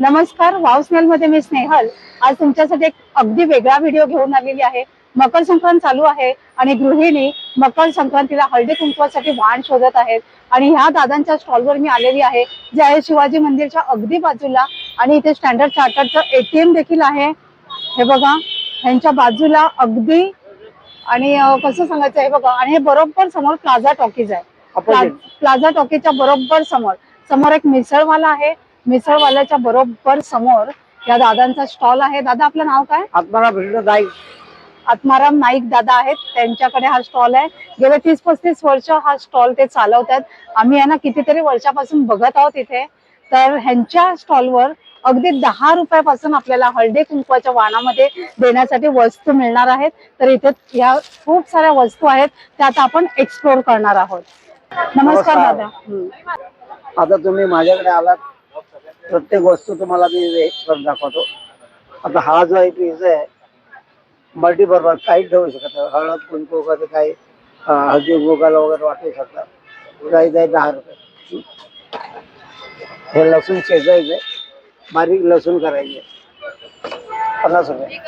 नमस्कार wow smell मध्ये मी स्नेहल. आज तुमच्यासाठी एक अगदी वेगळा व्हिडिओ घेऊन आलेली आहे. मकर संक्रांत चालू आहे आणि गृहिणी मकर संक्रांतीला हळदी कुंकवासाठी वाण शोधत आहेत. आणि ह्या दादांच्या स्टॉलवर मी आलेली आहे. जे आहे शिवाजी मंदिरच्या अगदी बाजूला आणि इथे स्टँडर्ड चार्टरचं एटीएम देखील आहे. हे बघा ह्यांच्या बाजूला अगदी आणि कसं सांगायचं हे बघा आणि हे बरोबर समोर प्लाझा टॉकीज आहे. प्ला- प्लाझा टॉकीच्या बरोबर समोर. समोर एक मिसळवाला आहे. मिसळवाल्याच्या बरोबर समोर या दादांचा स्टॉल आहे. दादा आपलं नाव काय? भेटलं नाही आत्माराम नाईक दादा आहेत. त्यांच्याकडे हा स्टॉल आहे. गेले तीस पस्तीस वर्ष हा स्टॉल ते चालवतात. आम्ही यांना कितीतरी वर्षापासून बघत आहोत इथे. तर ह्यांच्या स्टॉलवर अगदी दहा रुपयापासून आपल्याला हळदी कुंकवाच्या वाणामध्ये देण्यासाठी वस्तू मिळणार आहेत. तर इथे या खूप साऱ्या वस्तू आहेत. त्या आता आपण एक्सप्लोर करणार आहोत. नमस्कार. दादा. आता तुम्ही माझ्याकडे आलात. प्रत्येक वस्तू तुम्हाला मी हे करून दाखवतो. आता हा जो आहे पीस आहे मल्टीपर्पज काही ठेवू शकत हळद कुंकू वगैरे काही हळदी गोगाला वगैरे वाटू शकतात प्राईज आहे दहा रुपये. हे लसूण शेजायचे बारीक लसूण करायचे. पन्नास रुपये.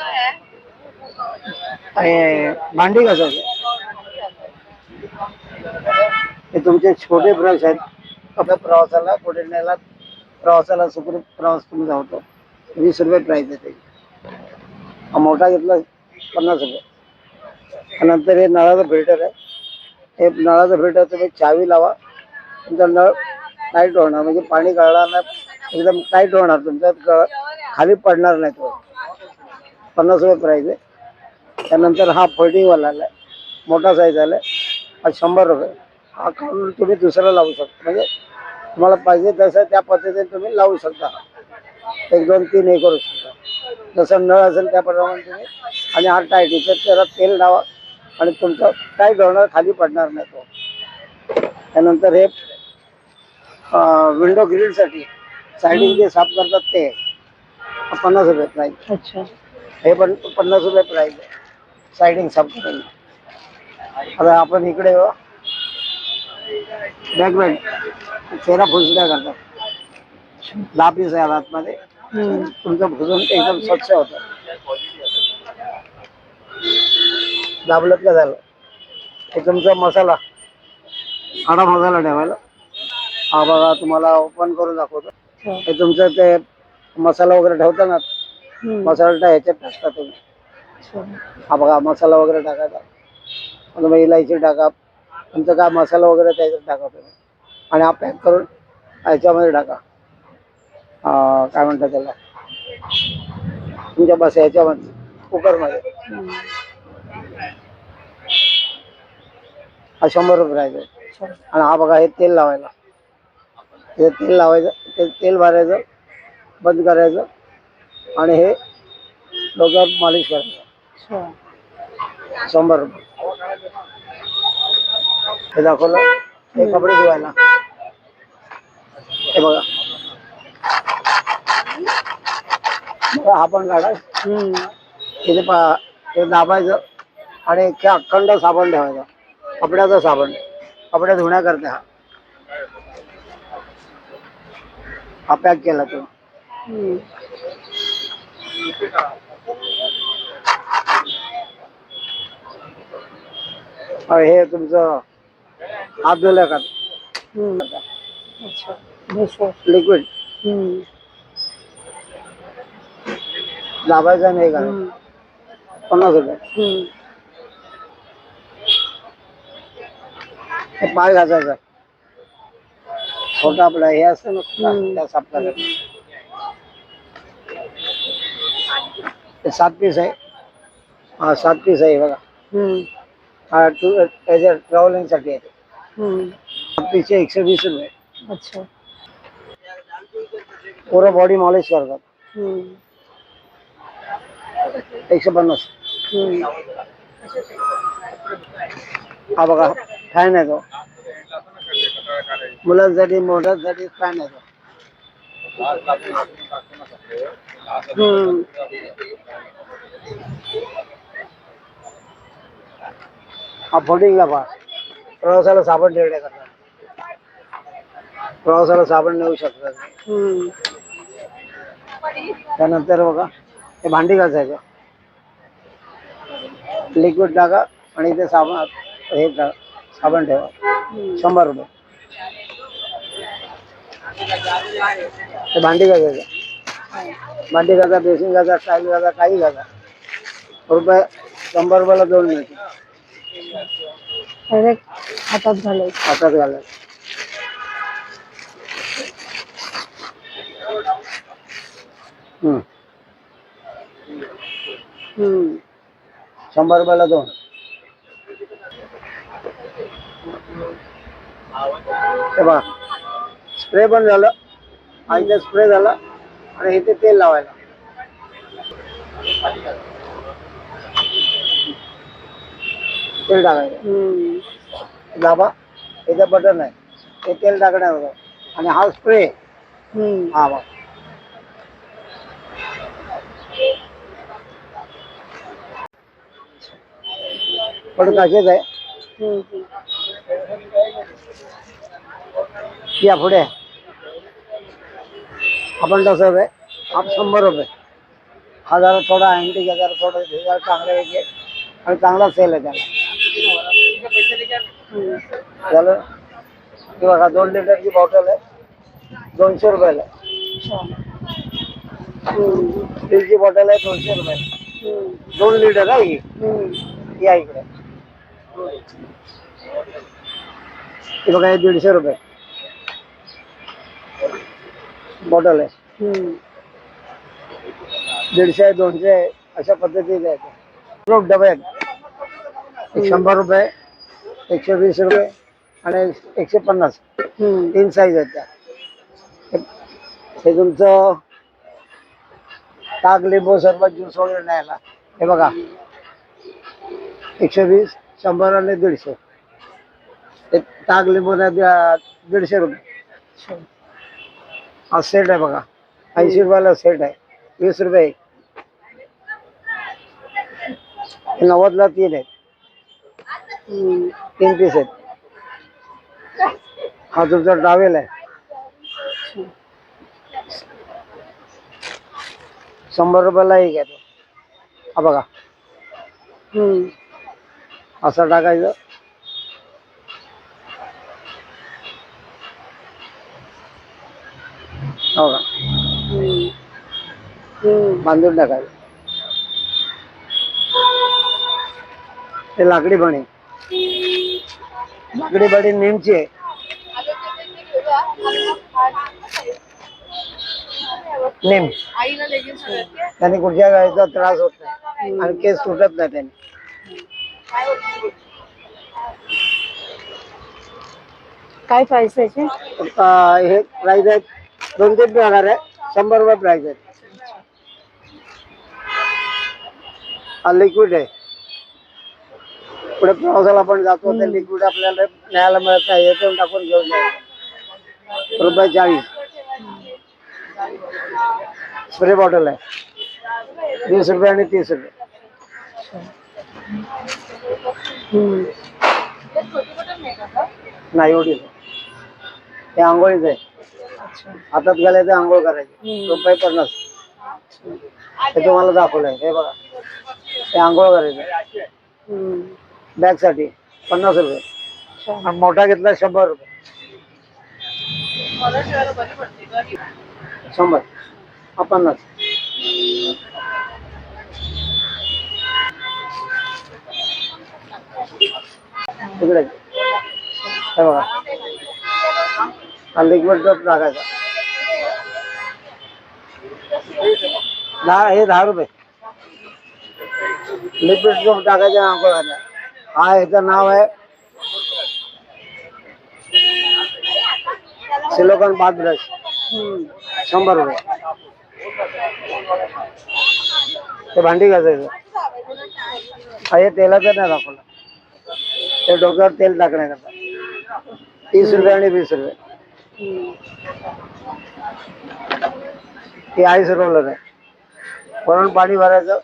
आणि भांडी कसं हे तुमचे छोटे ब्रश आहेत. आपल्या प्रवासाला पुढे न्यायला प्रवासाला सुखरूप प्रवास तुमचा होतो वीस रुपये प्राईज आहे त्याची. हा मोठा घेतला पन्नास रुपये. नंतर हे नळाचं फिल्टर आहे. हे नळाचं फिल्टर तुम्ही चावी लावा. तुमचा नळ टाईट होणार म्हणजे पाणी गळणार नाही. एकदम टाईट होणार. तुमचा गळ खाली पडणार नाही तो. पन्नास रुपये प्राईज आहे. त्यानंतर हा फोल्डिंगवाला आला आहे मोठा साईज आला आहे हा शंभर रुपये. हा काढून तुम्ही दुसरा लावू शकता. म्हणजे तुम्हाला पाहिजे तसं त्या पद्धतीने तुम्ही लावू शकता. एक दोन तीन हे करू शकता. जसं नळ असेल त्याप्रमाणे तुम्ही आणि हा टाईट इथे त्याला तेल लावा आणि तुमचं टाईट होणार खाली पडणार नाही तो. त्यानंतर हे विंडो ग्रिलसाठी सायडिंग जे साफ करतात ते पन्नास रुपये प्राईज अच्छा. हे पण पन्नास रुपये प्राईज आहे. सायडिंग साफ करायला आता आपण इकडे बॅक बँड चेहरा फुसड्या करतात दहा पीस आहे आतमध्ये. तुमचं फुसून एकदम स्वच्छ होतं. दाबलं का झालं. हे तुमचा मसाला. आडा मसाला ठेवायला. हा बघा तुम्हाला ओपन करून दाखवतो. अच्छा. हे तुमचं ते मसाला वगैरे ठेवता ना. मसाला ह्याच्यात टाकता तुम्ही. अच्छा. हा बघा मसाला वगैरे टाकायचा. मग इलायची टाका तुमचा काय मसाला वगैरे त्याच्यात टाका तुम्ही. आणि हा पॅक करून ह्याच्यामध्ये टाका. काय म्हणतात त्याला? तुमच्या बस ह्याच्यामध्ये कुकरमध्ये. हा शंभर रुपये राहायचं. आणि हा बघा हे तेल लावायला. हे तेल लावायचं ते तेल भरायचं बंद करायचं. आणि हे डोक्यावर मालिश करायचं. अच्छा. शंभर रुपये. हे दाखवलं. हे कपडे धुवायला. हे बघा. हा पण काढा. इथे पा हे दाबायचं आणि एक अखंड साबण ठेवायचा. कपड्याचा साबण. कपडे धुण्याकरता. हा हा पॅक केला तो. हे तुमचं धुल्या का. अच्छा. लिक्विड हम्म. नाही का हम्म. पन्नास रुपये हम्म. हे पाय घासायचा छोटा आपला हे असतं ना हम्म. त्या सात पीस आहे हा सात पीस आहे बघा हम्म. हा टू याच्या ट्रॅव्हलिंगसाठी आहे पीसचे एकशे वीस रुपये अच्छा. पुरं बॉडी मॉलिश करतात. एकशे पन्नास हम्म. हा बघा फॅन आहे तो मुलांसाठी मोठ्यांसाठी फॅन आहे तो. हा फोल्डिंगला पहा प्रवासाला साबण ठेवण्या करतात प्रवासाला साबण नेऊ शकतात. त्यानंतर बघा हे भांडी घासायचं. लिक्विड टाका आणि ते साबण हे साबण ठेवा. शंभर रुपये. ते भांडी घासायचं. भांडी घासा बेसिन घासा टाईल घासा काही घासा. रुपये शंभर रुपयाला दोन मिळते डायरेक्ट हातात घालायचं हातात घालायचं हम्म. हम्म. शंभर रुपयाला दोन हे बघा स्प्रे पण झालं आणि स्प्रे झालं आणि इथे तेल लावायला तेल टाकायचं. हम्म. दाबा इथे बटन आहे ते तेल टाकण्यावर आणि हा स्प्रे हम्म. हा बघ. पण कसेच आहे. हम्म. या पुढे. आपण तसंच आहे आप शंभर रुपये. हजार थोडा अँटिक हजार थोडं हजार चांगले आणि चांगला सेल आहे त्याला. हम्म. हे बघा दोन बॉटल आहे दोनशे रुपयाला आहे. अच्छा. हम्म. स्टीलची बॉटल आहे दोनशे रुपयाला हम्म. दोन लिटर आहे ही हम्म. या इकडे हे बघा हे दीडशे रुपये बॉटल आहे हम्म. दीडशे आहे दोनशे आहे अशा पद्धतीचे आहे डबे आहेत एक शंभर रुपये एकशे वीस रुपये आणि एकशे पन्नास. तीन साईज आहेत त्या. हे- तुमचं ताक लिंबू सरबत ज्यूस वगैरे न्यायला. हे बघा. एकशे वीस शंभर आणि दीडशे. ते ताक लिंबू नाही दीडशे रुपये. हा सेट आहे बघा. ऐंशी रुपयाला सेट आहे. वीस रुपये एक. नव्वदला तीन आहेत. तीन पीस आहेत हा तुमचा ट्रॅव्हल आहे. शंभर रुपयाला एक आहे तो. हा बघा. हम्म. असं टाकायचं. हो का. बांधून टाकायचं. ते लाकडी बणी लाकडी बणी नेमची. आहे नेम. त्याने कुठच्या गाडीचा त्रास होत नाही आणि केस सुटत नाही त्याने. काय प्राइस आहे हे प्राइस आहे दोन तीन प्रकार आहे शंभर रुपये प्राइस आहे हा लिक्विड आहे. पुढे प्रवासाला आपण जातो ते लिक्विड आपल्याला न्यायला मिळत नाही येथून टाकून घेऊन जायचं रुपये चाळीस. स्प्रे बॉटल आहे. वीस रुपये आणि तीस रुपये. नाही एवढी. हे आंघोळीच आहे. हातात घालायचं आंघोळ करायची. रुपये पन्नास. हे तुम्हाला दाखवलंय. हे बघा. हे आंघोळ करायचं. बॅग साठी पन्नास रुपये. आणि मोठा घेतला शंभर रुपये. शंभर. हा पन्नास. तिकडे. हे बघा. हा लिक्विड टॉप टाकायचा दहा हे दहा रुपये. लिक्विड टॉप टाकायचं. हा याचं नाव आहे सिलोकन बाथ ब्रश शंभर रुपये. ते भांडी घासायचं. हा हे तेलाचं नाही दाखवलं. ते डोक्यावर तेल टाकण्याकरता. तीस रुपये आणि वीस रुपये. ते आईस रोलर आहे वरून पाणी भरायचं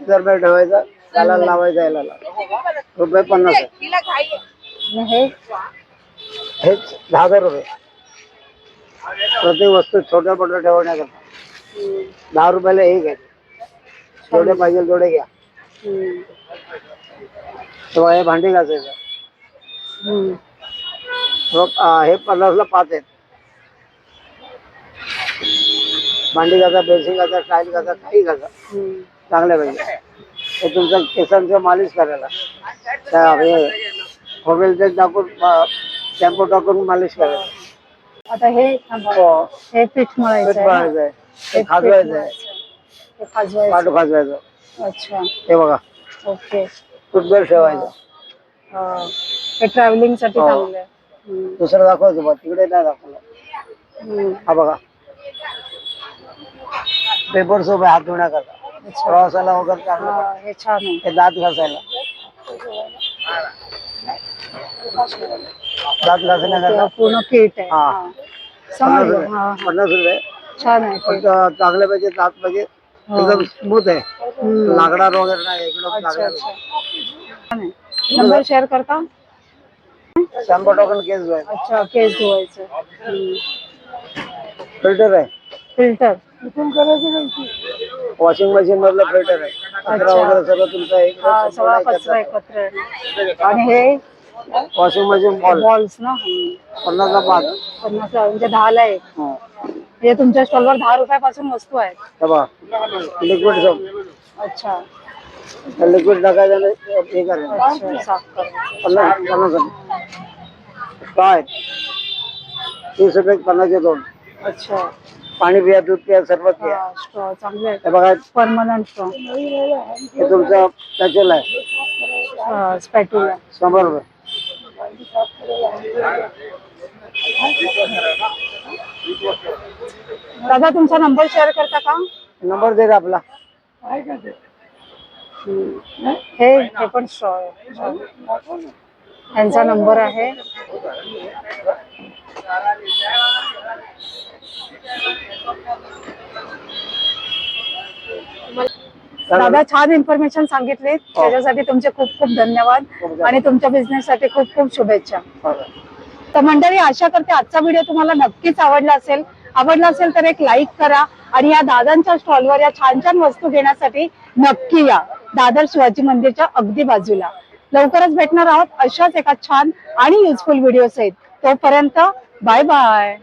जर ठेवायचं त्याला लावायचं यायला लावायचं. रुपये पन्नास आहे? हे? हेच दहा हजार रुपये. प्रत्येक वस्तू छोट्या मोठ्या ठेवण्याकरता. दहा रुपयाला एक आहे जेवढे पाहिजे तेवढे घ्या. तेव्हा हे भांडी घासायचं. हे पन्नासला पाच आहेत. भांडी घासा बेसिंग घासा टाईल घासा काही घासा. हम्म. चांगले पाहिजे हे तुमचं केसांचं मालिश करायला. खोबरेल तेल टाकून शॅम्पू टाकून मालिश करायला आता हे थांबा. हो. हे पीठ मळायचं पीठ आहे ना? मळायचं आहे हे पीठ खाजवायचं आहे मळायचं. हे खाजवायचं काटू खाजवायचं अच्छा हे बघा ओके टूथब्रश ठेवायचं हा. हे ट्रॅव्हलिंगसाठी हो. चांगलं आहे हम्म. दुसरं दाखवायचं बघ तिकडे नाही दाखवलं हम्म. हा बघा पेपर सोप आहे हात धुण्याकरता अच्छा. प्रवासाला वगैरे चांगलं हा. हे छान आहे हे दात घासायला दात ते घासण्याकरता पूर्ण किट आहे. हा. हा. समजलं रुपये हा हा. पन्नास रुपये. छान आहे पण ते. चांगले पाहिजे दात पाहिजे हा. एकदम स्मूथ आहे. हम्म. लागणार वगैरे नाही एकदम अच्छा चांगलं अच्छा. छान आहे. नंबर शेअर करता? टोकन केस आहे अच्छा केस धुवायचं. फ़िल्टर आहे. फ़िल्टर वॉशिंग मशीन मधलं फ़िल्टर आहे. कचरा अच्छा. वगैरे सगळं तुमचं हा सगळा कचरा एक एकत्र. आहे. आणि हे? वॉशिंग मशीन बॉल बॉल्स ना? हम्म. पन्नासला पाच. पन्नास म्हणजे दहाला एक. हो. म्हणजे तुमच्या स्टॉलवर दहा रुपयापासून वस्तू आहेत. हे बघा. लिक्विड सोप अच्छा. लिक्विड टाकायचं आणि हे करायचं. अच्छा साफ करायचं पन्नास पन्नास रुपये. काय? तीस रुपये पन्नासचे दोन. अच्छा. पाणी पिया दूध पिया सरबत पिया. स्ट्रॉ चांगले हे बघा परमनंट स्ट्रॉ हे तुमचं त्याचेल आहे. स्पॅटुला रुपये दादा तुमचा नंबर शेअर करता का? नंबर दे रे आपला. हे हे पण स्ट्रॉ त्यांचा नंबर आहे. दादा छान इन्फॉर्मेशन सांगितली. त्याच्यासाठी तुमचे खूप खूप धन्यवाद. आणि तुमच्या बिझनेस साठी खूप खूप शुभेच्छा. तर मंडळी आशा करते आजचा व्हिडिओ तुम्हाला नक्कीच आवडला असेल. आवडला असेल तर एक लाईक करा आणि या दादांच्या स्टॉलवर या छान छान वस्तू घेण्यासाठी नक्की या. दादर शिवाजी मंदिरच्या अगदी बाजूला. लवकरच भेटणार आहोत अशाच एका छान आणि युजफुल व्हिडिओ सहित. तोपर्यंत बाय बाय